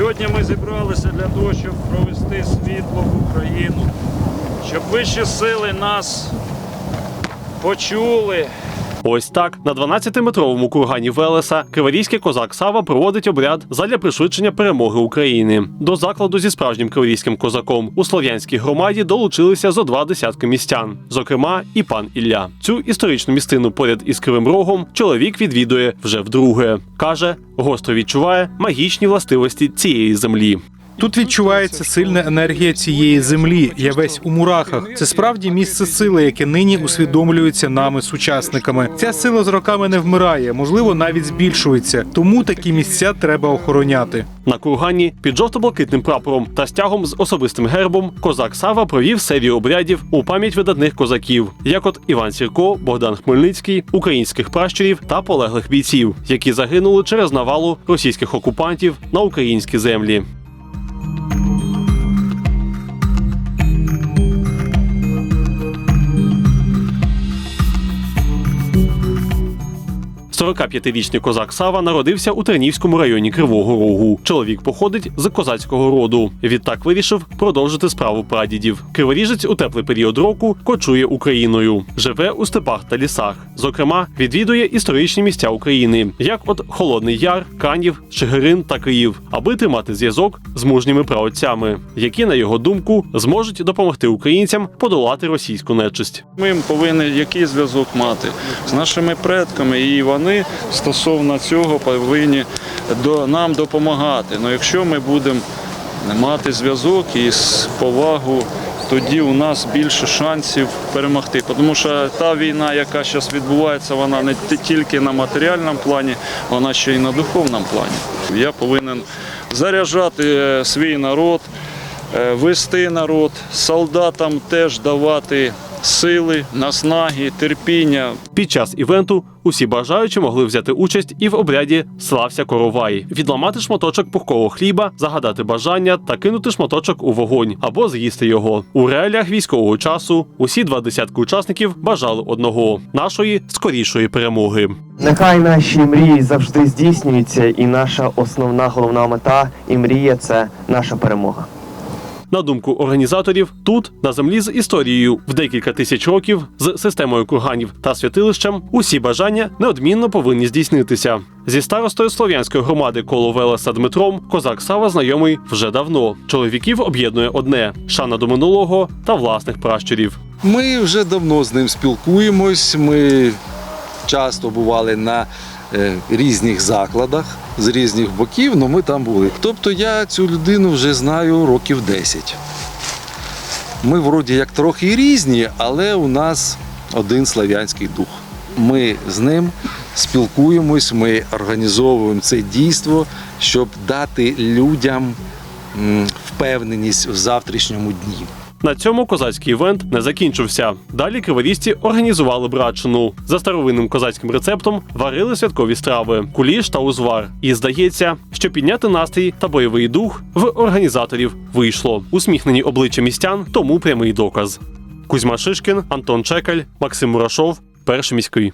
Сьогодні ми зібралися для того, щоб провести світло в Україну, щоб вищі сили нас почули. Ось так на 12-метровому кургані Велеса криворізький козак Сава проводить обряд задля пришвидшення перемоги України. До закладу зі справжнім криворізьким козаком у слов'янській громаді долучилися зо два десятки містян, зокрема і пан Ілля. Цю історичну містину поряд із Кривим Рогом чоловік відвідує вже вдруге. каже, гостро відчуває магічні властивості цієї землі. Тут відчувається сильна енергія цієї землі. Я весь у мурахах. Це справді місце сили, яке нині усвідомлюється нами, сучасниками. Ця сила з роками не вмирає, можливо, навіть збільшується. Тому такі місця треба охороняти. На кургані під жовто-блакитним прапором та стягом з особистим гербом козак Сава провів серію обрядів у пам'ять видатних козаків, як от Іван Сірко, Богдан Хмельницький, українських пращурів та полеглих бійців, які загинули через навалу російських окупантів на українські землі. – 45-річний козак Сава народився у Тернівському районі Кривого Рогу. Чоловік походить з козацького роду. Відтак вирішив продовжити справу прадідів. Криворіжець у теплий період року кочує Україною, живе у степах та лісах. Зокрема, відвідує історичні місця України, як от Холодний Яр, Канів, Чигирин та Київ, аби тримати зв'язок з мужніми праотцями, які, на його думку, зможуть допомогти українцям подолати російську нечисть. Ми повинні який зв'язок мати з нашими предками, і вони стосовно цього повинні нам допомагати. Ну, якщо ми будемо мати зв'язок і повагу, тоді у нас більше шансів перемогти. Тому що та війна, яка зараз відбувається, вона не тільки на матеріальному плані, вона ще й на духовному плані. Я повинен заряджати е, свій народ, е, вести народ, солдатам теж давати сили, наснаги, терпіння. Під час івенту усі бажаючі могли взяти участь і в обряді Слався Коровай, відламати шматочок пухкого хліба, загадати бажання та кинути шматочок у вогонь або з'їсти його. У реаліях військового часу усі два десятки учасників бажали одного нашої скорішої перемоги. Нехай наші мрії завжди здійснюються, і наша основна головна мета і мрія це наша перемога. На думку організаторів, тут на землі з історією в декілька тисяч років, з системою курганів та святилищем, усі бажання неодмінно повинні здійснитися. Зі старостою слов'янської громади коло Велеса Дмитром козак Сава знайомий вже давно. Чоловіків об'єднує одне шана до минулого та власних пращурів. Ми вже давно з ним спілкуємось. Ми часто бували на різних закладах з різних боків, але ми там були. Тобто я цю людину вже знаю років 10. Ми вроді як трохи різні, але у нас один слав'янський дух. Ми з ним спілкуємось, ми організовуємо це дійство, щоб дати людям впевненість в завтрашньому дні. На цьому козацький івент не закінчився. Далі криворізці організували братчину. За старовинним козацьким рецептом варили святкові страви, куліш та узвар. І здається, що підняти настрій та бойовий дух в організаторів вийшло. Усміхнені обличчя містян тому прямий доказ. Кузьма Шишкін, Антон Чекаль, Максим Мурашов, перший міський.